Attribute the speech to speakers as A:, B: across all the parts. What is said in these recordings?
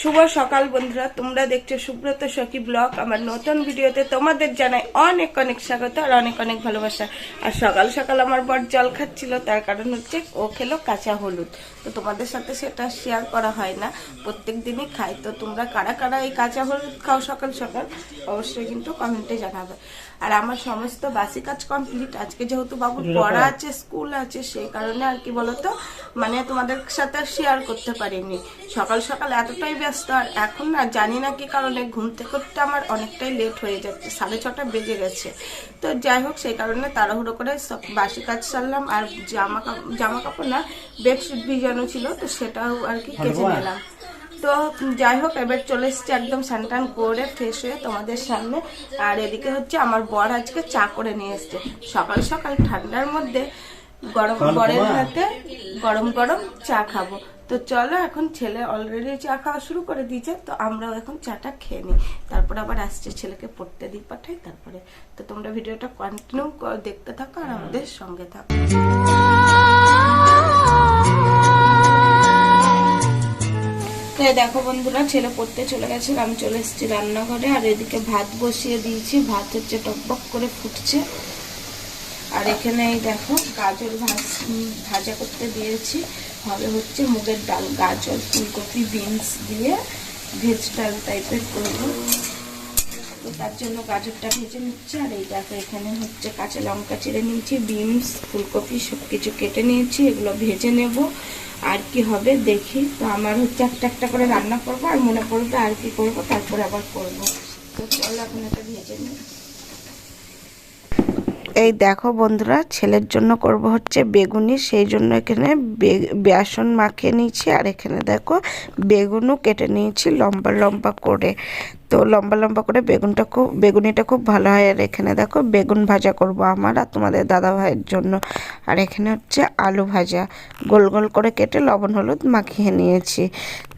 A: শুভ সকাল বন্ধুরা, তোমরা দেখছ সুব্রত সখী ব্লগ। আমার নতুন ভিডিওতে তোমাদের জানাই অনেক অনেক স্বাগত আর অনেক অনেক ভালোবাসা। আর সকাল সকাল আমার বর জল খাচ্ছিল, তার কারণ হচ্ছে ও খেলো কাঁচা হলুদ। তো তোমাদের সাথে সেটা শেয়ার করা হয় না। প্রত্যেক দিনই খাই। তো তোমরা কারা কারা এই কাঁচা হলুদ খাও সকাল সকাল, অবশ্যই কিন্তু কমেন্টে জানাবে। আর আমার সমস্ত বাসি কাজ কমপ্লিট আজকে যেহেতু বাবুর পড়া আছে স্কুল আছে সেই কারণে আর কি বলতো মানে তোমাদের সাথে শেয়ার করতে পারিনি। সকাল সকাল এতটাই ব্যস্ত আর এখন না জানি না কি কারণে ঘুম থেকে উঠতে আমার অনেকটাই লেট হয়ে যাচ্ছে সাড়ে ছটা বেজে গেছে। তো যাই হোক সেই কারণে তাড়াহুড়ো করে সব বাসি কাজ সারলাম আর জামা কাপড় জামা কাপড় না বেডশিট ভিজানো ছিল তো সেটাও আর কি কেচে নিলাম। তো যাই হোক এবার চলে এসেছি একদম স্নান করে ফ্রেশ হয়ে তোমাদের সামনে। আর এদিকে হচ্ছে আমার বর আজকে চা করে নিয়ে এসছে। সকাল সকাল ঠান্ডার মধ্যে গরম বরের হাতে গরম গরম চা খাব। তো চলো এখন ছেলে অলরেডি চা খাওয়া শুরু করে দিয়েছে তো আমরাও এখন চাটা খেয়ে নিই। তারপর আবার আসছে ছেলেকে পড়তে দিই পাঠাই তারপরে। তো তোমরা ভিডিওটা কন্টিনিউ দেখতে থাকো আর আমাদের সঙ্গে থাকো। দেখো বন্ধুরা, ছেলে পড়তে চলে গেছে, আমি চলে এসেছি রান্নাঘরে, আর এদিকে ভাত বসিয়ে দিয়েছি, ভাত হচ্ছে টকবক করে ফুটছে। আর এখানে এই দেখো, গাজর ভাজ ভাজা করতে দিয়েছি, হবে হচ্ছে মুগের ডাল, গাজর, ফুলকপি, বিনস দিয়ে, ভেজ ডাল টাইপের করব। তো তার জন্য গাজরটা ভেজে নিচ্ছে, আর এই দেখো এখানে হচ্ছে কাঁচা লঙ্কা চিড়ে নিয়েছি, বিনস, ফুলকপি সব কিছু কেটে নিয়েছি, এগুলো ভেজে নেব। আর কি হবে দেখি, তো আমার হচ্ছে একটা একটা করে রান্না করব, আর মনে পড়বে আর কি করব, তারপরে আবার করব। তো চলো এখন এটা ভেজে নিই। এই দেখো বন্ধুরা, ছেলের জন্য করব হচ্ছে বেগুনি, সেই জন্য এখানে বেসন মাখিয়ে নিয়েছি। আর এখানে দেখো বেগুনও কেটে নিয়েছি লম্বা লম্বা করে। তো লম্বা লম্বা করে বেগুনটা খুব, বেগুনিটা খুব ভালো হয়। আর এখানে দেখো বেগুন ভাজা করব আমার আর তোমাদের দাদা ভাইয়ের জন্য। আর এখানে হচ্ছে আলু ভাজা। গোল গোল করে কেটে লবণ হলুদ মাখিয়ে নিয়েছি।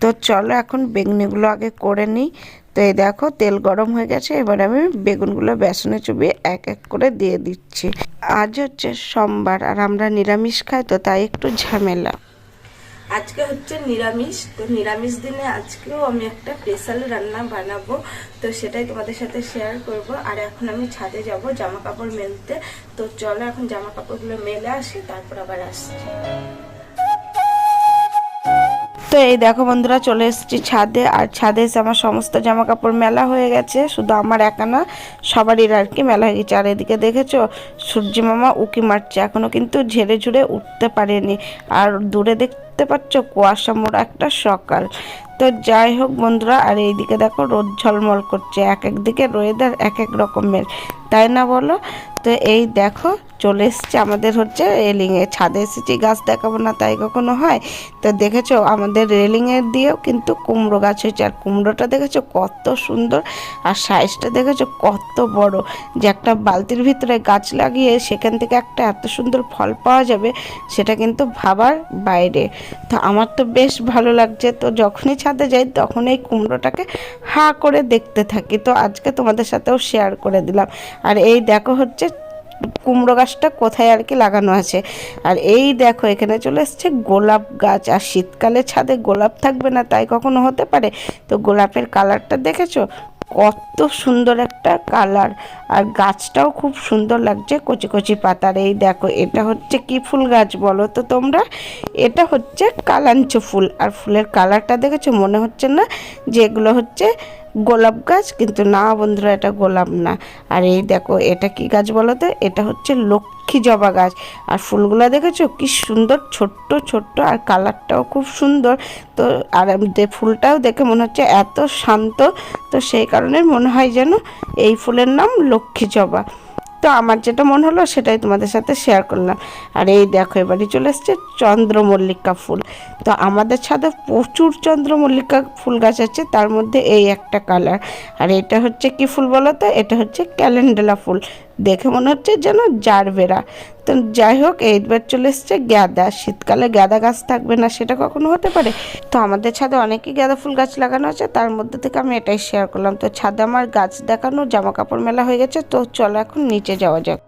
A: তো চলো এখন বেগুনিগুলো আগে করে নিই। তো এই দেখো, তেল গরম হয়ে গেছে, এবার আমি বেগুনগুলো বেসনে চুবিয়ে এক এক করে দিয়ে দিচ্ছি। আজ হচ্ছে সোমবার, আর আমরা নিরামিষ খাই, তো তাই একটু ঝামেলা। আজকে হচ্ছে নিরামিষ, তো নিরামিষ দিনে আজকেও আমি একটা স্পেশাল রান্না বানাবো, তো সেটাই তোমাদের সাথে শেয়ার করব। আর এখন আমি ছাদে যাব জামা কাপড় মেলতে, তো চলো এখন জামা কাপড়গুলো মেলে আসি, তারপর আবার আসছি। তো এই দেখো বন্ধুরা, চলে এসেছি ছাদে। আর ছাদে এসে আমার সমস্ত জামা কাপড় মেলা হয়ে গেছে। শুধু আমার একা না, সবারই আর কি মেলা হয়ে গেছে। আর এদিকে দেখেছ, সূর্যি মামা উকি মারছে। এখনও কিন্তু ঝেড়ে ঝুড়ে উঠতে পারেনি। আর দূরে দেখতে পাচ্ছ, কুয়াশা মোড়া, একটা সকাল। তো যাই হোক বন্ধুরা, আর এইদিকে দেখো রোদ ঝলমল করছে, এক এক দিকে ওয়েদার এক এক রকমের, তাই না বলো? তো এই দেখো চলে এসছে আমাদের হচ্ছে রেলিংয়ে ছাদে এসেছি, গাছ দেখাবো না তাই কখনো হয়? তো দেখেছ আমাদের রেলিংয়ের দিয়েও কিন্তু কুমড়ো গাছ হয়েছে, আর কুমড়োটা দেখেছ কত সুন্দর, আর সাইজটা দেখেছ কত বড়, যে একটা বালতির ভিতরে গাছ লাগিয়ে সেখান থেকে একটা এত সুন্দর ফল পাওয়া যাবে, সেটা কিন্তু ভাবার বাইরে। তো আমার তো বেশ ভালো লাগছে, তো যখনই ছাদে যাই, তখন এই কুমড়োটাকে হা করে দেখতে থাকি। তো আজকে তোমাদের সাথেও শেয়ার করে দিলাম। আর এই দেখো হচ্ছে কুমড়ো গাছটা কোথায় আর কি লাগানো আছে। আর এই দেখো, এখানে চলে এসছে গোলাপ গাছ। আর শীতকালে ছাদে গোলাপ থাকবে না, তাই কখনো হতে পারে? তো গোলাপের কালারটা দেখেছ? কত সুন্দর একটা কালার। আর গাছটাও খুব সুন্দর লাগছে কচি কচি পাতার। এই দেখো, এটা হচ্ছে কি ফুল গাছ বলো তো তোমরা? এটা হচ্ছে কালাঞ্চ ফুল। আর ফুলের কালারটা দেখেছ? মনে হচ্ছে না যেগুলো হচ্ছে গোলাপ গাছ, কিন্তু না বন্ধুরা, এটা গোলাপ না। আর এই দেখো, এটা কি গাছ বলো তো? এটা হচ্ছে লক্ষ্মী জবা গাছ। আর ফুলগুলো দেখেছ? কি সুন্দর, ছোট্ট ছোট্ট, আর কালারটাও খুব সুন্দর। তো, আর ফুলটাও দেখে মনে হচ্ছে এত শান্ত। তো সেই কারণে মনে হয় যেন এই ফুলের নাম লক্ষ্মী জবা। তো আমার যেটা মনে হলো সেটাই তোমাদের সাথে শেয়ার করলাম। আর এই দেখো, এবারে চলে এসছে চন্দ্রমল্লিকা ফুল। তো আমাদের ছাদে প্রচুর চন্দ্রমল্লিকা ফুল গাছ আছে, তার মধ্যে এই একটা কালার আর এটা হচ্ছে কি ফুল বলো তো? এটা হচ্ছে ক্যালেন্ডেলা ফুল। দেখে মনে হচ্ছে যেন জারবেরা তো যাই হোক, এইবার চলে এসছে গ্যাদা শীতকালে গ্যাদা গাছ থাকবে না, সেটা কখনো হতে পারে। তো আমাদের ছাদে অনেকই গ্যাদা ফুল গাছ লাগানো আছে, তার মধ্যে থেকে আমি এটাই শেয়ার করলাম। তো ছাদে আমার গাছ দেখানো জামা কাপড় মেলা হয়ে গেছে, তো চলো এখন নিচে যাওয়া যাক।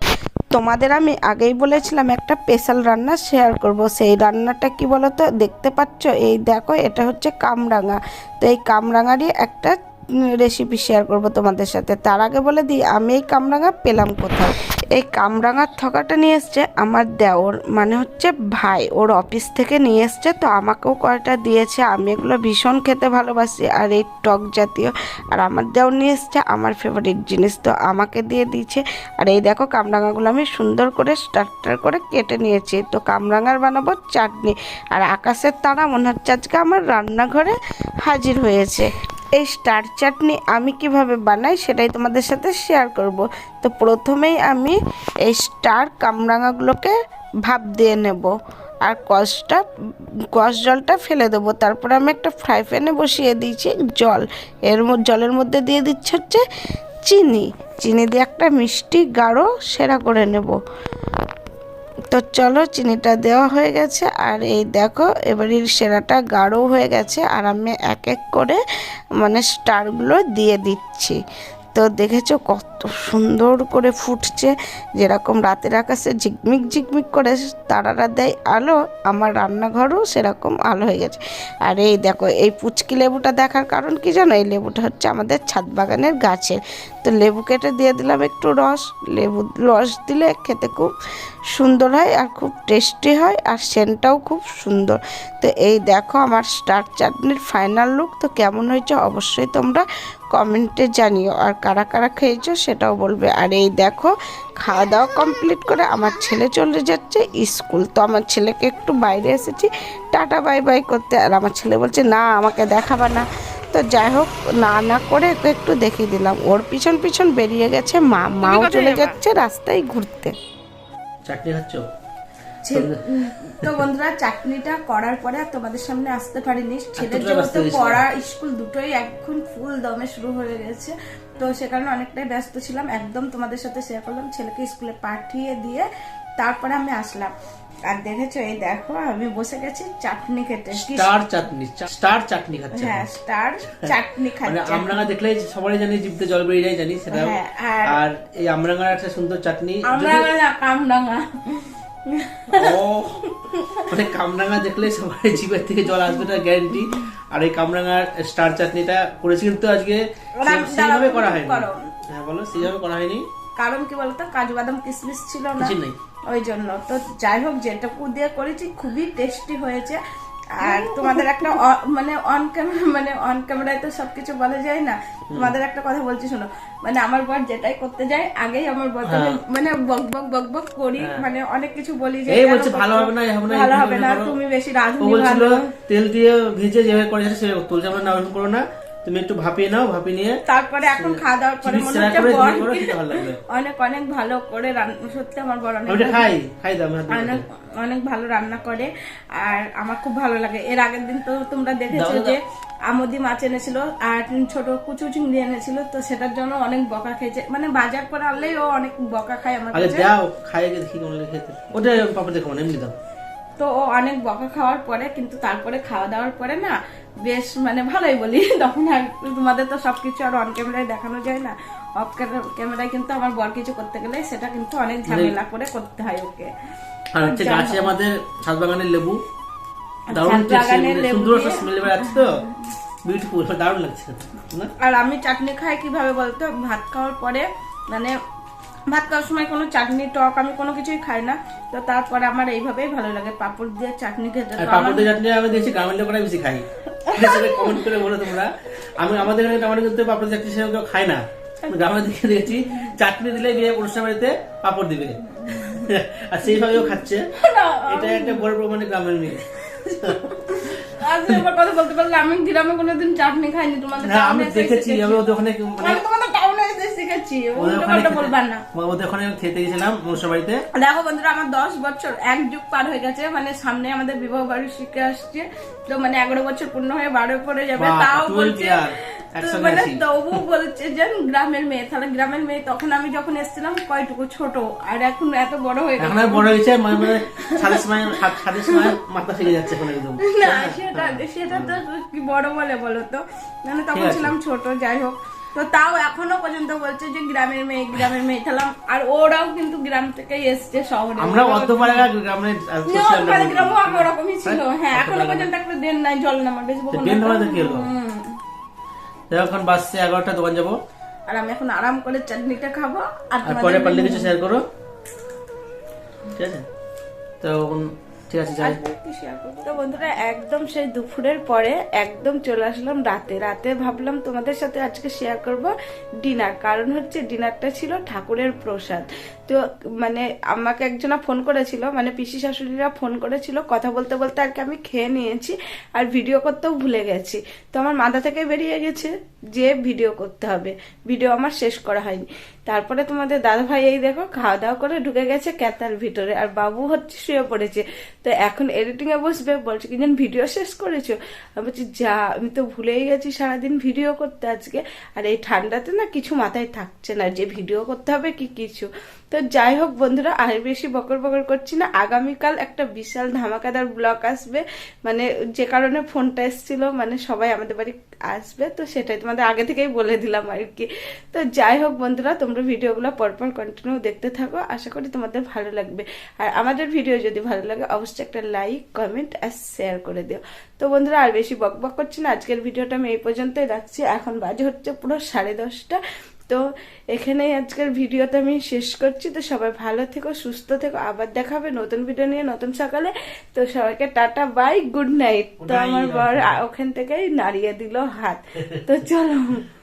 A: তোমাদের আমি আগেই বলেছিলাম, একটা স্পেশাল রান্না শেয়ার করব। সেই রান্নাটা কি বলো তো দেখতে পাচ্ছ? এই দেখো, এটা হচ্ছে কামরাঙা। তো এই কামরাঙারই একটা রেসিপি শেয়ার করব তোমাদের সাথে। তার আগে বলে দিই, আমি এই কামরাঙা পেলাম কোথাও এই কামরাঙার থকাটা নিয়ে এসছে আমার দেওর মানে হচ্ছে ভাই। ওর অফিস থেকে নিয়ে এসছে, তো আমাকেও কয়টা দিয়েছে। আমি এগুলো ভীষণ খেতে ভালোবাসি, আর এই টক জাতীয়। আর আমার দেওর নিয়ে এসছে আমার ফেভারিট জিনিস, তো আমাকে দিয়ে দিয়েছে। আর এই দেখো কামরাঙাগুলো আমি সুন্দর করে স্টার্টার করে কেটে নিয়েছি। তো কামরাঙার বানাবো চাটনি। আর আকাশের তারা মনে হচ্ছে আজকে আমার রান্নাঘরে হাজির হয়েছে। এই স্টার চাটনি আমি কীভাবে বানাই সেটাই তোমাদের সাথে শেয়ার করব। তো প্রথমেই আমি এই স্টার কামরাঙাগুলোকে ভাপ দিয়ে নেব আর কষটা, কষ জলটা ফেলে দেবো। তারপর আমি একটা ফ্রাই প্যানে বসিয়ে দিয়েছি জল। এর জলের মধ্যে দিয়ে দিচ্ছে হচ্ছে চিনি। চিনি দিয়ে একটা মিষ্টি গাঢ় সেরা করে নেব। তো চলো চিনিটা দেওয়া হয়ে গেছে। আর এই দেখো, এবারে সেরাটা গাঢ় হয়ে গেছে। আর আমি এক এক করে মানে স্টারগুলো দিয়ে দিচ্ছি। তো দেখেছ কত সুন্দর করে ফুটছে। যেরকম রাতের আকাশে ঝিকমিক ঝিকমিক করে তারারা দেয় আলো, আমার রান্নাঘরও সেরকম আলো হয়ে গেছে। আর এই দেখো, এই পুচকি লেবুটা দেখার কারণ কি জানো? এই লেবুটা হচ্ছে আমাদের ছাদ বাগানের গাছের। তো লেবু কেটে দিয়ে দিলাম একটু রস। লেবু রস দিলে খেতে খুব সুন্দর হয় আর খুব টেস্টি হয় আর সেন্টটাও খুব সুন্দর। তো এই দেখো আমার স্টার চাটনির ফাইনাল লুক। তো কেমন হয়েছে অবশ্যই তোমরা কমেন্টে জানিও। আর কারা কারা খেয়েছো সেটাও বলবে। আর এই দেখো খাওয়া দাওয়া কমপ্লিট করে আমার ছেলে চলে যাচ্ছে স্কুল। তো আমার ছেলেকে একটু বাইরে এসেছি। টাটা বাই বাই করতে। আর আমার ছেলে বলছে না আমাকে দেখাবা না। তো যাই হোক না না করে একটু দেখিয়ে দিলাম। ওর পিছন পিছন বেরিয়ে গেছে মা। মাও চলে যাচ্ছে রাস্তায় ঘুরতে।
B: চাটনি খাচ্ছ
A: তো বন্ধুরা চাটনিটা করার পরে আর তোমাদের সামনে আসতে পারিনি। ছেলের পড়া স্কুল দুটোই এখন ফুল দমে শুরু হয়ে গেছে তো সে কারণে অনেকটাই ব্যস্ত ছিলাম। একদম তোমাদের সাথে শেয়ার করলাম ছেলেকে স্কুলে পাঠিয়ে দিয়ে তারপরে আমি আসলাম। আর দেখেছ এই দেখো আমি বসে গেছি চাটনি খেতে।
B: স্টার চাটনি স্টার চাটনি খাচ্ছে
A: হ্যাঁ স্টার চাটনি
B: মানে
A: খাচ্ছে।
B: আমরাঙ্গা দেখলেই সবাই জানি জিভতে জল বেরিয়ে যায় জানি সেটা।
A: হ্যাঁ, আর-
B: এই আমরাঙ্গার একটা সুন্দর চাটনি
A: আমরা
B: যদি-
A: না কামডাঙ্গা
B: ও মানে কামরাঙা দেখলে সবাই জীবের থেকে জল আসবে না গ্যারান্টি আর এই কামরাঙার স্টার চাটনিটা করেছি কিন্তু আজকে সেইভাবে করা হয়নি। হ্যাঁ বলো সেইভাবে করা হয়নি?
A: কারণ কি বলতো কাজু বাদাম কিশমিশ ছিল না। ওই জন্য। তো যাই হোক যেটুকু দিয়ে করেছি খুবই টেস্টি হয়েছে। আর তোমাদের একটা মানে অন ক্যামেরা মানে অন ক্যামেরায় তো সবকিছু বলা যায় না। তোমাদের একটা কথা বলছি শোনো। মানে আমার বর যেটাই করতে যায় আগেই আমার বর মানে বক বক বক বক করি। মানে অনেক কিছু বলি যে
B: হ্যাঁ। এই বলছে ভালো হবে না, হবে না,
A: ভালো হবে না তুমি বেশি
B: রাগ
A: রাঁধুনি ভালো।
B: তেল দিয়ে ভিজে যেভাবে করে সেভাবে তুলছে আমরা না করো না। তুমি একটু ভাপিয়ে নাও ভাপিয়ে নিয়ে
A: তারপরে এখন খাওয়া দাওয়ার পরে মনে হচ্ছে বর। অনেক অনেক ভালো করে রান্না সত্যি আমার বর অনেক
B: খাই খাই দাও
A: অনেক অনেক ভালো রান্না করে আর আমার খুব ভালো লাগে। এর আগের দিন তো তোমরা দেখেছ। যে আমদি মাছ এনেছিল আর ছোট কুচু চিংড়ি এনেছিল তো সেটার জন্য অনেক বকা খেয়েছে। মানে বাজার করে আনলেই ও অনেক বকা খায় আমার
B: দাও খাই দেখি কেমন খেতে। ওটা পাপা দেখো এমনি দাও।
A: তো ও অনেক বকা খাওয়ার পরে কিন্তু তারপরে খাওয়া দাওয়ার পরে না বেশ মানে ভালোই বলি। তখন আর তোমাদের তো সবকিছু আর অন ক্যামেরায় দেখানো যায় না। অফ ক্যামেরায় কিন্তু আমার বর কিছু করতে গেলে সেটা কিন্তু অনেক ঝামেলা করে করতে হয় ওকে।
B: আর হচ্ছে গাছে আমাদের ছাদ বাগানের লেবু দারুণ সুন্দর স্মেল তো? বিউটিফুল দারুণ লাগছে।
A: আর আমি চাটনি খাই কীভাবে বলতো? ভাত খাওয়ার পরে মানে ভাত খাওয়ার সময় কোনো চাটনি টক আমি কোনো কিছুই খাই না। তো তারপরে আমার এইভাবেই ভালো লাগে পাপড় দিয়ে চাটনি খেতে।
B: পাপড় দিয়ে চাটনি আমি দেখছি গ্রামের লোকেরা বেশি খাই। কমেন্ট করে বলো তোমরা। আমি আমাদের এখানে টমেটো কিন্তু পাপড় চাটনি সেরকম কেউ খায় না। গ্রামের দিকে দেখেছি চাটনি দিলে বিয়ে অনুষ্ঠান বাড়িতে পাপড় দিবে। আর সেইভাবেও খাচ্ছে। এটা একটা বড় প্রমাণে গ্রামের মেয়ে।
A: আজ কথা বলতে পারলে আমি গ্রামে কোনোদিন চাটনি খাইনি তোমাদের
B: আমি দেখেছি আমি ওদের ওখানে ওখানে
A: না।
B: ওখানে খেতে গেছিলাম অনুষ্ঠান বাড়িতে।
A: দেখো বন্ধুরা আমার দশ বছর এক যুগ পার হয়ে গেছে মানে সামনে আমাদের বিবাহ বাড়ি শিখে আসছে। তো মানে এগারো বছর পূর্ণ হয়ে বারো পরে যাবে তাও বলছে
B: year,
A: তো
B: একসঙ্গে
A: মানে তবু বলছে যে গ্রামের মেয়ে তাহলে গ্রামের মেয়ে তখন আমি যখন এসেছিলাম কয়টুকু ছোট আর এখন এত বড় হয়ে গেছে।
B: বড় হয়েছে মানে মানে সাদের সময় হাত- মাথা ফিরে যাচ্ছে এখন একদম।
A: না সেটা সেটা তো কি বড় বলে বলো তো? মানে তখন ছিলাম ছোট যাই হোক। তো তাও এখনও পর্যন্ত বলছে যে গ্রামের মেয়ে গ্রামের মেয়ে। খেলাম আর ওরাও কিন্তু গ্রাম থেকেই এসছে শহরে।
B: আমরা অর্ধপাড়া গ্রামে
A: গ্রামও আমার ওরকমই ছিল। হ্যাঁ?
B: এখনও
A: পর্যন্ত একটা দেন নাই জল নামার বেশি বকো
B: তো
A: না
B: ট্রেন
A: তো।
B: ধরাতে কি হলো এখন বাসছে এগারোটা দোকান যাব।
A: আর আমি এখন আরাম করে চাটনিটা খাব। আর
B: পরে পারলে কিছু শেয়ার করো। ঠিক আছে? তো ঠিক আছে, যাই।
A: তো বন্ধুরা, একদম সেই দুপুরের পরে একদম চলে আসলাম রাতে। রাতে ভাবলাম তোমাদের সাথে আজকে শেয়ার করব ডিনার কারণ হচ্ছে ডিনারটা ছিল ঠাকুরের প্রসাদ। তো মানে আমাকে একজনা ফোন করেছিল মানে পিসি শাশুড়িরা ফোন করেছিল, কথা বলতে বলতে আর কি আমি খেয়ে নিয়েছি আর ভিডিও করতেও ভুলে গেছি। তো আমার মাথা থেকে বেরিয়ে গেছে যে ভিডিও করতে হবে। ভিডিও আমার শেষ করা হয়নি। তারপরে তোমাদের দাদা ভাই এই দেখো, খাওয়া দাওয়া করে ঢুকে গেছে ক্যাতার ভিতরে। আর বাবু হচ্ছে শুয়ে পড়েছে। তো এখন এডিটিং এ বসবে, বলছে, কি যেন ভিডিও শেষ করেছ? আমি বলছি, যা, আমি তো ভুলেই গেছি সারাদিন ভিডিও করতে আজকে। আর এই ঠান্ডাতে না কিছু মাথায় থাকছে না যে ভিডিও করতে হবে কি কিছু। তো যাই হোক বন্ধুরা, আর বেশি বকর বকর করছি না। আগামীকাল একটা বিশাল ধামাকাদার ব্লগ আসবে। মানে যে কারণে ফোনটা এসেছিল মানে সবাই আমাদের বাড়ি আসবে, তো সেটাই তোমাদের আগে থেকেই বলে দিলাম আর কি। তো যাই হোক বন্ধুরা, তোমরা ভিডিওগুলো পরপর কন্টিনিউ দেখতে থাকো। আশা করি তোমাদের ভালো লাগবে। আর আমাদের ভিডিও যদি ভালো লাগে, অবশ্যই একটা লাইক কমেন্ট আর শেয়ার করে দিও। তো বন্ধুরা, আর বেশি বক বক করছি না। আজকের ভিডিওটা আমি এই পর্যন্তই রাখছি। এখন বাজে হচ্ছে পুরো সাড়ে দশটা। তো এখানেই আজকের ভিডিওটা আমি শেষ করছি। তো সবাই ভালো থেকো সুস্থ থেকো। আবার দেখা হবে নতুন ভিডিও নিয়ে নতুন সকালে। তো সবাইকে টাটা বাই গুড নাইট তো আমার বর ওখান থেকেই নাড়িয়ে দিল হাত। তো চলো।